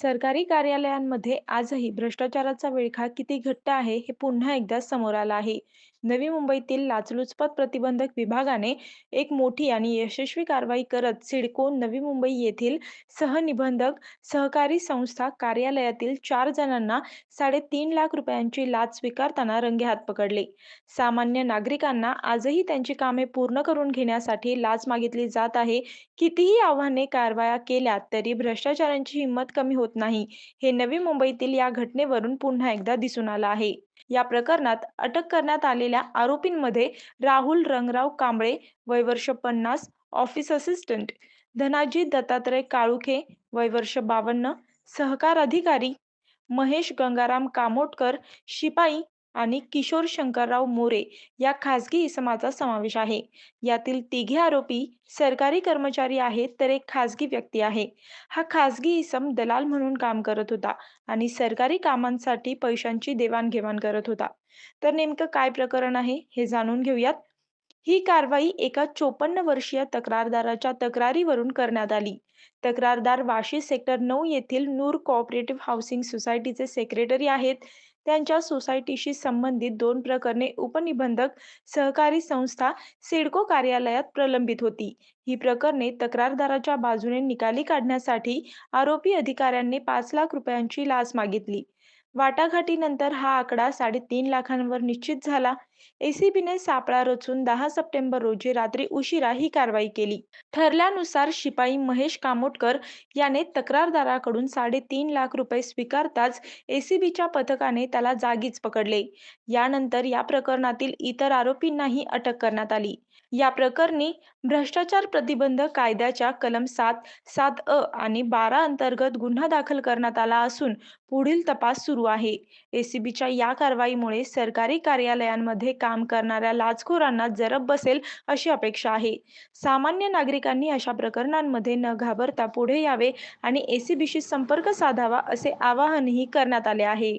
सरकारी कार्यालयांमध्ये आजही भ्रष्टाचाराचा विळखा किती घट्ट आहे हे पुन्हा एकदा समोर आलं आहे. नवी मुंबईतील लाचलुचपत प्रतिबंधक विभागाने एक मोठी आणि यशस्वी कारवाई करत सिडको नवी मुंबई येथील सहनिबंधक सहकारी संस्था कार्यालयातील चार जणांना साडेतीन लाख रुपयांची लाच स्वीकारताना रंगेहात पकडले. सामान्य नागरिकांना आजही त्यांची कामे पूर्ण करून घेण्यासाठी लाच मागितली जात आहे. कितीही आव्हाने कारवाया केल्या तरी भ्रष्टाचारांची हिंमत कमी होत नाही. हे नवी मुंबईतील या घटनेवरून पुन्हा एकदा दिसून आलं आहे. या प्रकरणात अटक करण्यात आलेल्या आरोपींमध्ये राहुल रंगराव कांबळे वय वर्ष पन्नास ऑफिस असिस्टंट धनाजी दत्तात्रय काळुखे वय वर्ष बावन्न सहकार अधिकारी महेश गंगाराम कामोटकर शिपाई आणि किशोर शंकरराव मोरे या खासगी इसमाचा समावेश आहे. यातील तिघे आरोपी सरकारी कर्मचारी आहेत तर एक खासगी व्यक्ती आहे. हा खासगी इसम दलाल म्हणून काम करत होता आणि सरकारी कामांसाठी पैशांची देवाणघेवाण करत होता. तर नेमकं काय प्रकरण आहे हे जाणून घेऊयात. ही कारवाई एका चोपन्न वर्षीय तक्रारदाराच्या तक्रारीवरून करण्यात आली. तक्रारदार वाशी सेक्टर नऊ येथील नूर कोऑपरेटिव्ह हाऊसिंग सोसायटीचे सेक्रेटरी आहेत. त्यांच्या सोसायटीशी संबंधित दोन प्रकरणे उपनिबंधक सहकारी संस्था सिडको कार्यालयात प्रलंबित होती. ही प्रकरणे तक्रारदाराच्या बाजूने निकाली काढण्यासाठी आरोपी अधिकाऱ्यांनी पाच लाख रुपयांची लाच मागितली. वाटाघाटीनंतर हा आकडा साडेतीन लाखांवर निश्चित झाला. एसीबीने सापळा रचून दहा सप्टेंबर रोजी रात्री उशिरा ही कारवाई केली. ठरल्यानुसार शिपाई महेश कामोटकर याने तक्रारदाराकडून साडेतीन लाख रुपये स्वीकारताच एसीबीच्या पथकाने त्याला जागीच पकडले. यानंतर या प्रकरणातील इतर आरोपींनाही अटक करण्यात आली. या प्रकरणी भ्रष्टाचार प्रतिबंध कायद्याच्या कलम सात सात अ आणि बारा अंतर्गत गुन्हा दाखल करण्यात आला असून पुढील तपास सुरू आहे. एसीबीच्या या कारवाईमुळे सरकारी कार्यालयांमध्ये काम करणाऱ्या लाचखोरांना जरब बसेल अशी अपेक्षा आहे. सामान्य नागरिकांनी अशा प्रकरणांमध्ये न घाबरता पुढे यावे आणि एसीबीशी संपर्क साधावा असे आवाहनही करण्यात आले आहे.